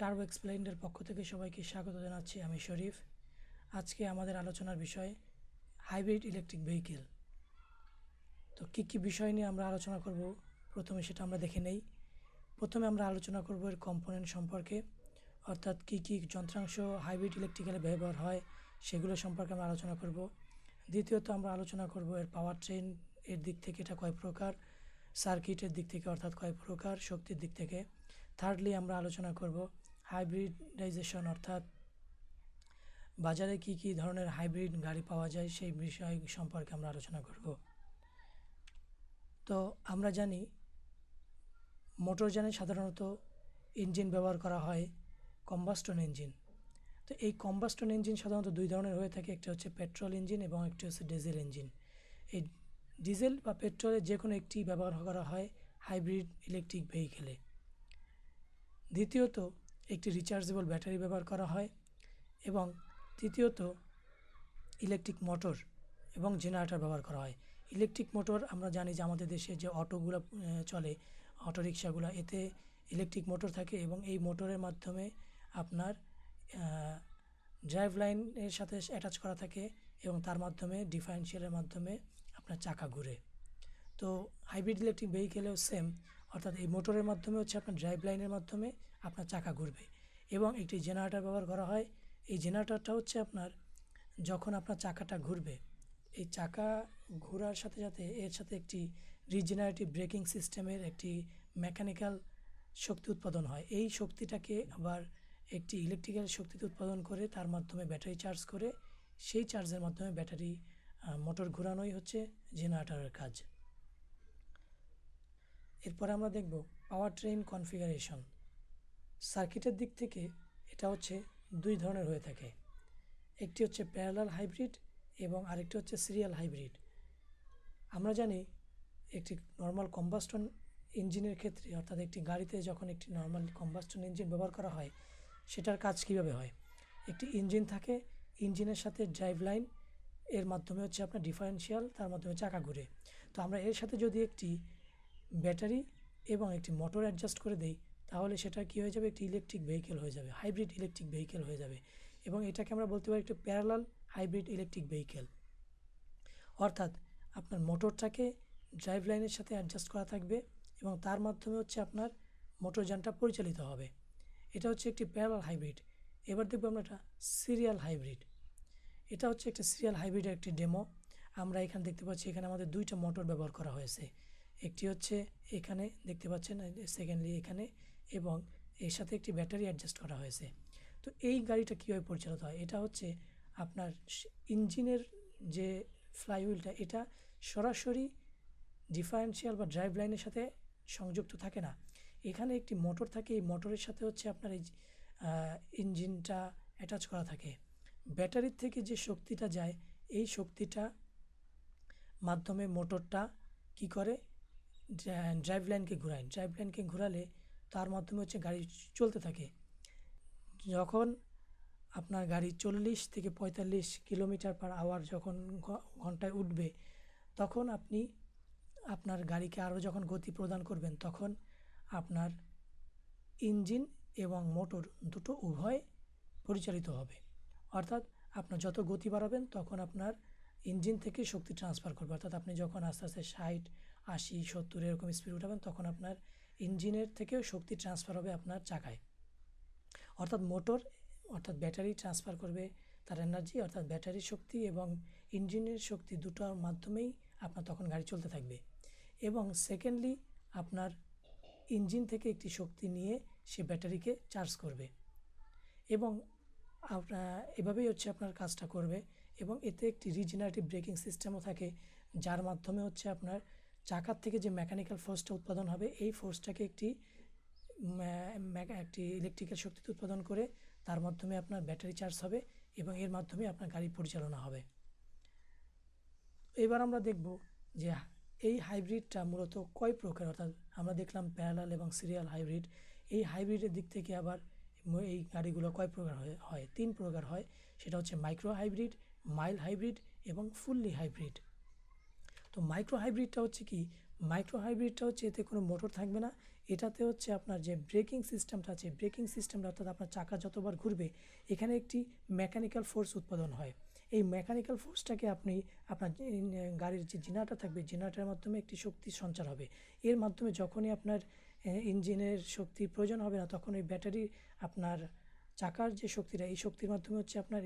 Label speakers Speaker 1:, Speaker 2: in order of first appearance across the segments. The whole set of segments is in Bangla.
Speaker 1: টার্বো এক্সপ্লেইনের পক্ষ থেকে সবাইকে স্বাগত জানাচ্ছি আমি শরীফ। আজকে আমাদের আলোচনার বিষয় হাইব্রিড ইলেকট্রিক ভেহিকেল। তো কী কী বিষয় নিয়ে আমরা আলোচনা করব? প্রথমে সেটা আমরা দেখে নেই। প্রথমে আমরা আলোচনা করব এর কম্পোনেন্ট সম্পর্কে, অর্থাৎ কী কী যন্ত্রাংশ হাইব্রিড ইলেকট্রিক্যালে ব্যবহার হয় সেগুলো সম্পর্কে আমরা আলোচনা করব। দ্বিতীয়ত আমরা আলোচনা করব এর পাওয়ার ট্রেন এর দিক থেকে এটা কয় প্রকার সার্কিটের দিক থেকে অর্থাৎ কয় প্রকার, শক্তির দিক থেকে। থার্ডলি আমরা আলোচনা করব হাইব্রিডাইজেশন অর্থাৎ বাজারে কি কি ধরনের হাইব্রিড গাড়ি পাওয়া যায় সেই বিষয় সম্পর্কে আমরা আলোচনা করব। তো আমরা জানি মোটরযানে সাধারণত ইঞ্জিন ব্যবহার করা হয় কম্বাস্টন ইঞ্জিন তো এই কম্বাস্টন ইঞ্জিন সাধারণত দুই ধরনের হয়ে থাকে, একটা হচ্ছে পেট্রোল ইঞ্জিন এবং একটি হচ্ছে ডিজেল ইঞ্জিন এই ডিজেল বা পেট্রোলের যে কোনো একটি ব্যবহার করা হয় হাইব্রিড ইলেকট্রিক ভেহিকেলে দ্বিতীয়ত একটি রিচার্জেবল ব্যাটারি ব্যবহার করা হয় এবং তৃতীয়ত ইলেকট্রিক মোটর এবং জেনারেটর ব্যবহার করা হয়। ইলেকট্রিক মোটর আমরা জানি যে আমাদের দেশে যে অটোগুলো চলে অটো রিক্সাগুলো এতে ইলেকট্রিক মোটর থাকে এবং এই মোটরের মাধ্যমে আপনার ড্রাইভ লাইনের সাথে অ্যাটাচ করা থাকে এবং তার মাধ্যমে ডিফারেন্সিয়ালের মাধ্যমে আপনার চাকা ঘুরে। তো হাইব্রিড ইলেকট্রিক ভেহিকেলেও সেম অর্থাৎ এই মোটরের মাধ্যমে হচ্ছে আপনার ড্রাইভ লাইনের মাধ্যমে আপনার চাকা ঘুরবে। এবং একটি জেনারেটর ব্যবহার করা হয়। এই জেনারেটরটা হচ্ছে আপনার যখন আপনার চাকাটা ঘুরবে, এই চাকা ঘোরার সাথে সাথে এর সাথে একটি রিজেনারেটিভ ব্রেকিং সিস্টেমের একটি মেকানিক্যাল শক্তি উৎপাদন হয়। এই শক্তিটাকে আবার একটি ইলেকট্রিক্যাল শক্তিতে উৎপাদন করে, তার মাধ্যমে ব্যাটারি চার্জ করে। সেই চার্জের মাধ্যমে ব্যাটারি মোটর ঘোরানোই হচ্ছে জেনারেটরের কাজ। এরপর আমরা দেখব পাওয়ার ট্রেন কনফিগারেশন সার্কিটের দিক থেকে এটা হচ্ছে দুই ধরনের হয়ে থাকে। একটি হচ্ছে প্যারালাল হাইব্রিড এবং আরেকটি হচ্ছে সিরিয়াল হাইব্রিড আমরা জানি একটি নর্মাল কম্বাস্টন ইঞ্জিনের ক্ষেত্রে, অর্থাৎ একটি গাড়িতে যখন একটি নর্মাল কম্বাস্টন ইঞ্জিন ব্যবহার করা হয়, সেটার কাজ কীভাবে হয়? একটি ইঞ্জিন থাকে ইঞ্জিনের সাথে ড্রাইভ লাইন এর মাধ্যমে হচ্ছে আপনার ডিফারেন্সিয়াল তার মাধ্যমে চাকা ঘুরে। তো আমরা এর সাথে যদি একটি ব্যাটারি এবং একটি মোটর অ্যাডজাস্ট করে দেই, তাহলে সেটা কী হয়ে যাবে? একটি ইলেকট্রিক ভেহিকেল হয়ে যাবে হাইব্রিড ইলেকট্রিক ভেহিকেল হয়ে যাবে এবং এটাকে আমরা বলতে পারি একটি প্যারালাল হাইব্রিড ইলেকট্রিক ভেহিকেল অর্থাৎ আপনার মোটরটাকে ড্রাইভ লাইনের সাথে অ্যাডজাস্ট করা থাকবে এবং তার মাধ্যমে হচ্ছে আপনার মোটরযানটা পরিচালিত হবে। এটা হচ্ছে একটি প্যারালাল হাইব্রিড এবার দেখব আমরা একটা সিরিয়াল হাইব্রিড এটা হচ্ছে একটা সিরিয়াল হাইব্রিডের একটি ডেমো আমরা এখানে দেখতে পাচ্ছি এখানে আমাদের দুইটা মোটর ব্যবহার করা হয়েছে। একটি হচ্ছে এখানে দেখতে পাচ্ছেন সেকেন্ডলি এখানে এবং এর সাথে একটি ব্যাটারি অ্যাডজাস্ট করা হয়েছে। তো এই গাড়িটা কীভাবে পরিচালিত হয়? এটা হচ্ছে আপনার ইঞ্জিনের যে ফ্লাইহুইলটা এটা সরাসরি ডিফারেন্সিয়াল বা ড্রাইভ লাইনের সাথে সংযুক্ত থাকে না। এখানে একটি মোটর থাকে, এই মোটরের সাথে হচ্ছে আপনার এই ইঞ্জিনটা অ্যাটাচ করা থাকে। ব্যাটারির থেকে যে শক্তিটা যায়, এই শক্তিটা মাধ্যমে মোটরটা কি করে? ড্রাইভ লাইনকে ঘোরায়। ড্রাইভ লাইনকে ঘোরালে তার মাধ্যমে হচ্ছে গাড়ি চলতে থাকে। যখন আপনার গাড়ি চল্লিশ থেকে পঁয়তাল্লিশ কিলোমিটার পার আওয়ার যখন ঘন্টায় উঠবে, তখন আপনি আপনার গাড়িকে আরও যখন গতি প্রদান করবেন, তখন আপনার ইঞ্জিন এবং মোটর দুটো উভয় পরিচালিত হবে। অর্থাৎ আপনার যত গতি বাড়াবেন, তখন আপনার ইঞ্জিন থেকে শক্তি ট্রান্সফার করবে। অর্থাৎ আপনি যখন আস্তে আস্তে ষাট, আশি, সত্তর এরকম স্পিড উঠাবেন, তখন আপনার ইঞ্জিনের থেকেও শক্তি ট্রান্সফার হবে আপনার চাকায়। অর্থাৎ মোটর অর্থাৎ ব্যাটারি ট্রান্সফার করবে তার এনার্জি অর্থাৎ ব্যাটারির শক্তি এবং ইঞ্জিনের শক্তি দুটোর মাধ্যমেই আপনার তখন গাড়ি চলতে থাকবে। এবং সেকেন্ডলি আপনার ইঞ্জিন থেকে একটি শক্তি নিয়ে সে ব্যাটারিকে চার্জ করবে। এবং এভাবেই হচ্ছে আপনার কাজটা করবে। এবং এতে একটি রিজেনারেটিভ ব্রেকিং সিস্টেমও থাকে, যার মাধ্যমে হচ্ছে আপনার চাকার থেকে যে মেকানিক্যাল ফোর্সটা উৎপাদন হবে, এই ফোর্সটাকে একটি একটি ইলেকট্রিক্যাল শক্তিতে উৎপাদন করে তার মাধ্যমে আপনার ব্যাটারি চার্জ হবে এবং এর মাধ্যমে আপনার গাড়ি পরিচালনা হবে। এবার আমরা দেখব যে এই হাইব্রিডটা মূলত কয় প্রকার, অর্থাৎ আমরা দেখলাম প্যারালাল এবং সিরিয়াল হাইব্রিড এই হাইব্রিডের দিক থেকে আবার এই গাড়িগুলো কয় প্রকার হয় তিন প্রকার হয়, সেটা হচ্ছে মাইক্রো হাইব্রিড মাইল হাইব্রিড এবং ফুললি হাইব্রিড। তো মাইক্রো হাইব্রিডটা হচ্ছে কি? মাইক্রো হাইব্রিডটা হচ্ছে এতে কোনো মোটর থাকবে না। এটাতে হচ্ছে আপনার যে ব্রেকিং সিস্টেমটা আছে, ব্রেকিং সিস্টেমটা অর্থাৎ আপনার চাকা যতবার ঘুরবে, এখানে একটি মেকানিক্যাল ফোর্স উৎপাদন হয়। এই মেকানিক্যাল ফোর্সটাকে আপনি আপনার গাড়ির যে জিনাটা থাকবে জিনাটার মাধ্যমে একটি শক্তি সঞ্চার হবে। এর মাধ্যমে যখনই আপনার ইঞ্জিনের শক্তির প্রয়োজন হবে না, তখন ওই ব্যাটারি আপনার চাকার যে শক্তিটা, এই শক্তির মাধ্যমে হচ্ছে আপনার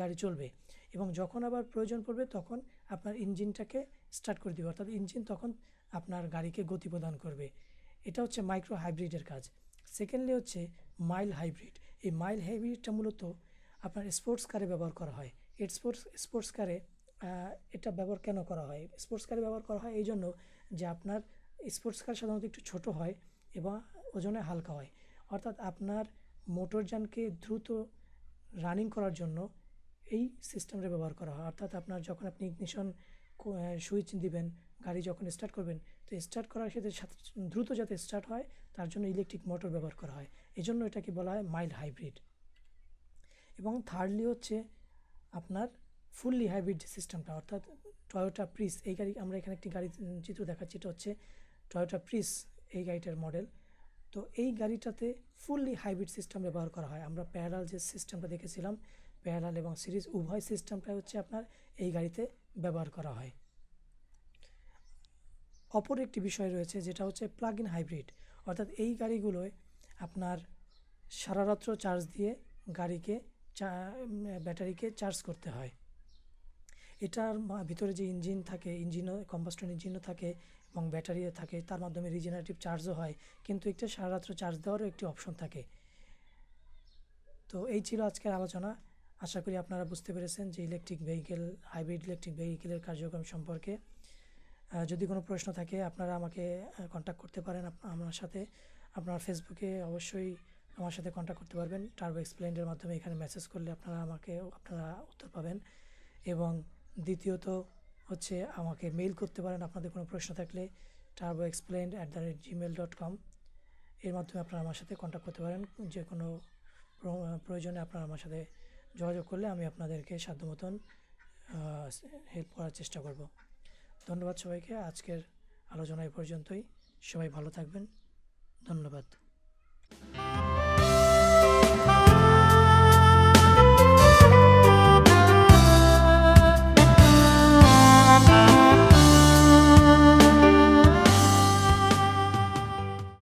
Speaker 1: গাড়ি চলবে। এবং যখন আবার প্রয়োজন পড়বে তখন আপনার ইঞ্জিনটাকে স্টার্ট করে দিবে। অর্থাৎ ইঞ্জিন তখন আপনার গাড়িকে গতি প্রদান করবে। এটা হচ্ছে মাইক্রো হাইব্রিডের কাজ। সেকেন্ডলি হচ্ছে মাইল হাইব্রিড এই মাইল হাইব্রিডটা মূলত আপনার স্পোর্টস কারে ব্যবহার করা হয়। এর স্পোর্টস স্পোর্টস কারে এটা ব্যবহার কেন করা হয়? স্পোর্টস কারে ব্যবহার করা হয় এই জন্য যে আপনার স্পোর্টস কার সাধারণত একটু ছোট হয় এবং ওজনে হালকা হয়। অর্থাৎ আপনার মোটরযানকে দ্রুত রানিং করার জন্য এই সিস্টেমটা ব্যবহার করা হয়। অর্থাৎ আপনার যখন আপনি ইগনিশন সুইচ দিবেন, গাড়ি যখন স্টার্ট করবেন, তো স্টার্ট করার সাথে দ্রুত যাতে স্টার্ট হয়, তার জন্য ইলেকট্রিক মোটর ব্যবহার করা হয়। এই জন্য এটাকে বলা হয় মাইল্ড হাইব্রিড এবং থার্ডলি হচ্ছে আপনার ফুললি হাইব্রিড যে সিস্টেমটা অর্থাৎ টয়োটা প্রিস এই গাড়ি, আমরা এখানে একটি গাড়ি চিত্র দেখাচ্ছি, এটা হচ্ছে টয়োটা প্রিস এই গাড়িটার মডেল তো এই গাড়িটাতে ফুললি হাইব্রিড সিস্টেম ব্যবহার করা হয়। আমরা প্যারাল যে সিস্টেমটা দেখেছিলাম প্যারাল এবং সিরিজ, উভয় সিস্টেমটাই হচ্ছে আপনার এই গাড়িতে ব্যবহার করা হয়। অপর একটি বিষয় রয়েছে, যেটা হচ্ছে প্লাগ ইন হাইব্রিড অর্থাৎ এই গাড়িগুলোয় আপনার সারারাত্র চার্জ দিয়ে গাড়িকে ব্যাটারিকে চার্জ করতে হয়। এটার ভিতরে যে ইঞ্জিন থাকে ইঞ্জিনও কম্বাস্টন ইঞ্জিনও থাকে এবং ব্যাটারিও থাকে, তার মাধ্যমে রিজেনারেটিভ চার্জও হয়, কিন্তু একটা সারারাত্র চার্জ দেওয়ারও একটি অপশন থাকে। তো এই ছিল আজকের আলোচনা। আশা করি আপনারা বুঝতে পেরেছেন যে ইলেকট্রিক ভেহিকেল, হাইব্রিড ইলেকট্রিক ভেহিকেলের কার্যক্রম সম্পর্কে। যদি কোনো প্রশ্ন থাকে, আপনারা আমাকে কন্ট্যাক্ট করতে পারেন আমার সাথে। আপনার ফেসবুকে অবশ্যই আমার সাথে কন্ট্যাক্ট করতে পারবেন। টার্বো এক্সপ্লেন্ডের মাধ্যমে এখানে মেসেজ করলে আপনারা আমাকে, আপনারা উত্তর পাবেন। এবং দ্বিতীয়ত হচ্ছে আমাকে মেইল করতে পারেন। আপনাদের কোনো প্রশ্ন থাকলে turbo explained at the rate Gmail dot com এর মাধ্যমে আপনারা আমার সাথে কন্ট্যাক্ট করতে পারেন। যে কোনো প্রয়োজনে আপনারা আমার সাথে যোগাযোগ করলে আমি আপনাদেরকে সাধ্য মতন হেল্প করার চেষ্টা করব। ধন্যবাদ সবাইকে। আজকের আলোচনা এ পর্যন্তই। সবাই ভালো থাকবেন। ধন্যবাদ।